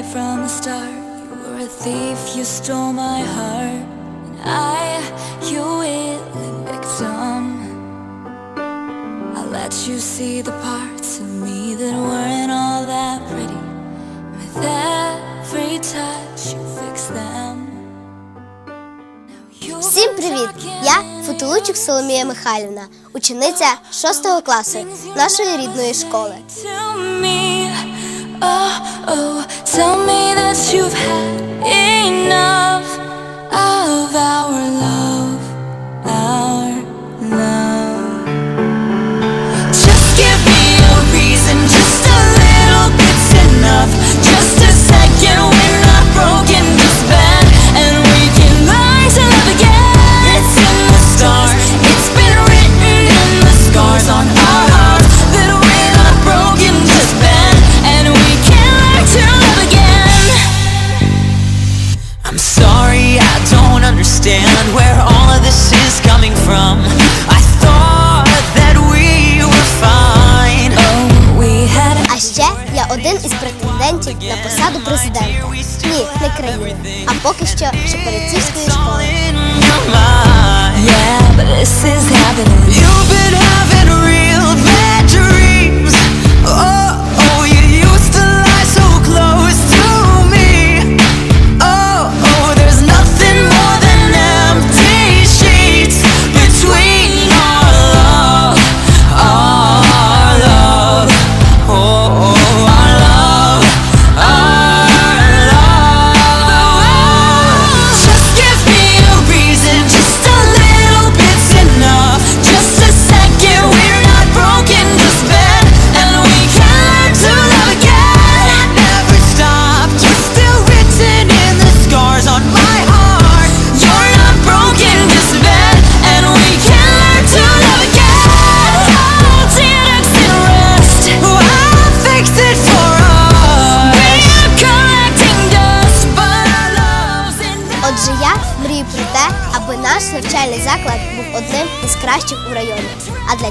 right from the start. You were a thief, you stole my heart. And I, your willing victim. I let you see the parts of me that weren't all that pretty. With every touch, you fix them. Всім привіт! Я Фотолучик Соломія Михайлівна, учениця 6 класу нашої рідної школи. Oh, oh, tell me that you've had enough поки що шепарицівської школи.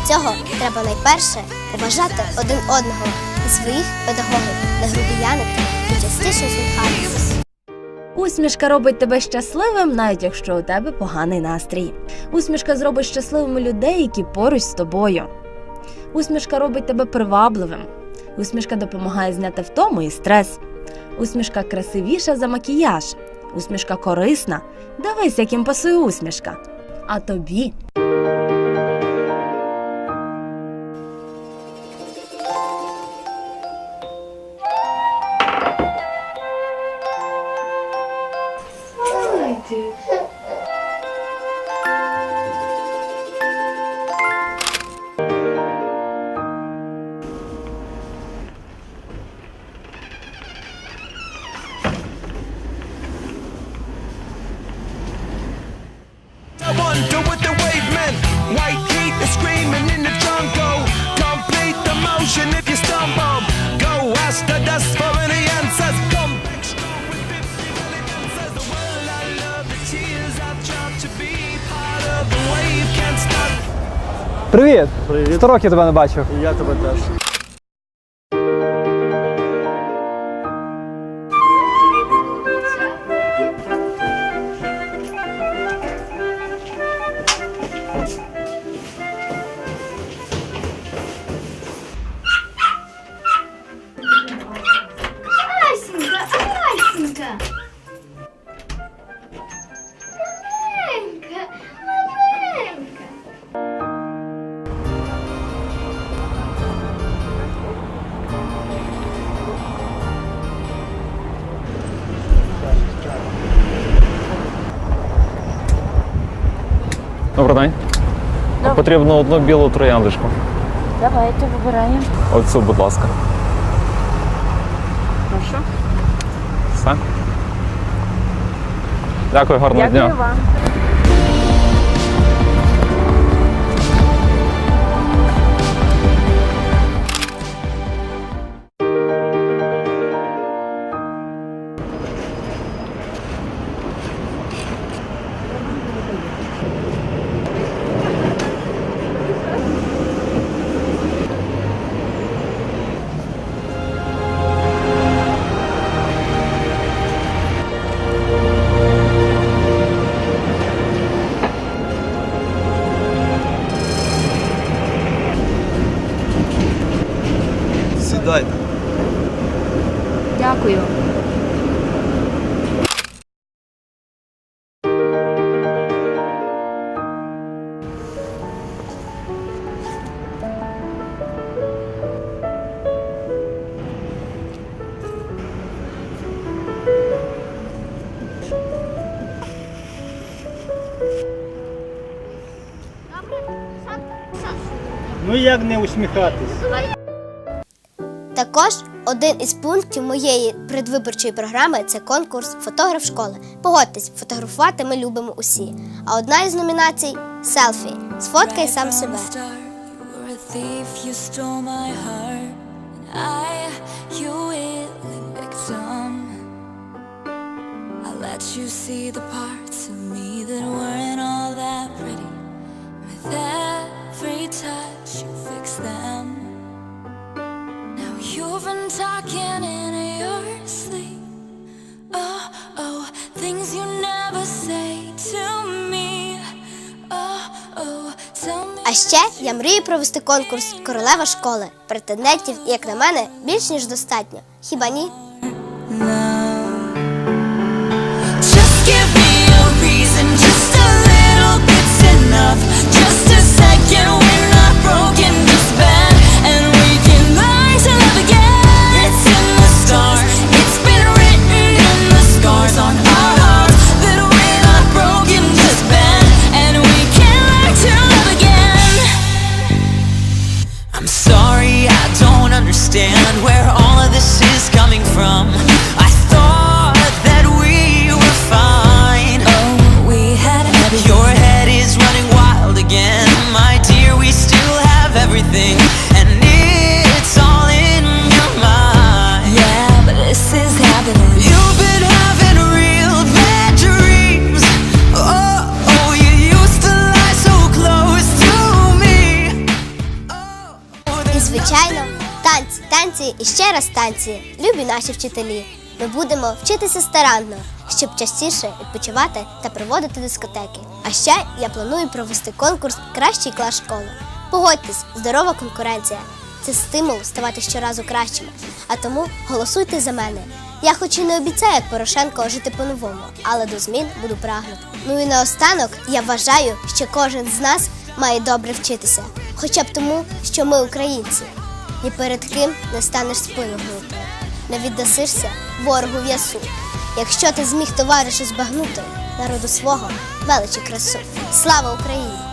Цього треба найперше поважати один одного своїх педагогів, не грубіянити і частіше слухатися. Усмішка робить тебе щасливим, навіть якщо у тебе поганий настрій. Усмішка зробить щасливими людей, які поруч з тобою. Усмішка робить тебе привабливим. Усмішка допомагає зняти втому і стрес. Усмішка красивіша за макіяж. Усмішка корисна. Дивись, яким пасує усмішка. А тобі I wonder what the wave meant. White heat is screaming in the jungle. Complete the motion if you stumble. Go ask the dust for any answers. Come back strong with 50 million answers. The world I love, the tears I've dropped to be part of the wave can't stop. Привіт! Привіт! Сто років тебе не бачив. Я тебе теж. Добрий день. Потрібно одну білу трояндочку. давайте вибираємо. Оцю, будь ласка. Прошу. Все. Дякую, гарного дня. вам. Ну як не усміхатись? Також один із пунктів моєї предвиборчої програми це конкурс Фотограф школи. Погодьтесь, фотографувати ми любимо усі. А одна із номінацій селфі. Сфоткай сам себе. Let you see the parts of me that weren't all that pretty. With every touch, you fix them. Now you've been talking in your sleep. Oh, oh, things you never say to me. Oh, oh, tell me. А ще я мрію провести конкурс Королева школи. Претендентів, як на мене, більш ніж достатньо. Хіба ні? Your head is running wild again, my dear. We still have everything, and it's all in your mind. Yeah, but this is happening. You've been having real bad dreams. Oh, oh, you used to lie so close to me. Oh, І, звичайно, танці, танці і ще раз танці. Любі наші вчителі. Ми будемо вчитися старанно, щоб частіше відпочивати та проводити дискотеки. А ще я планую провести конкурс Кращий клас школи. Погодьтесь, здорова конкуренція. Це стимул ставати щоразу кращими. А тому голосуйте за мене. Я хоч і не обіцяю, як Порошенко жити по-новому, але до змін буду прагнути. Ну і наостанок я вважаю, що кожен з нас має добре вчитися, хоча б тому, що ми українці. Ні перед ким не станеш спину гнути, не віддасишся ворогу в'ясу. Якщо ти зміг товаришу збагнути народу свого величі красу. Слава Україні!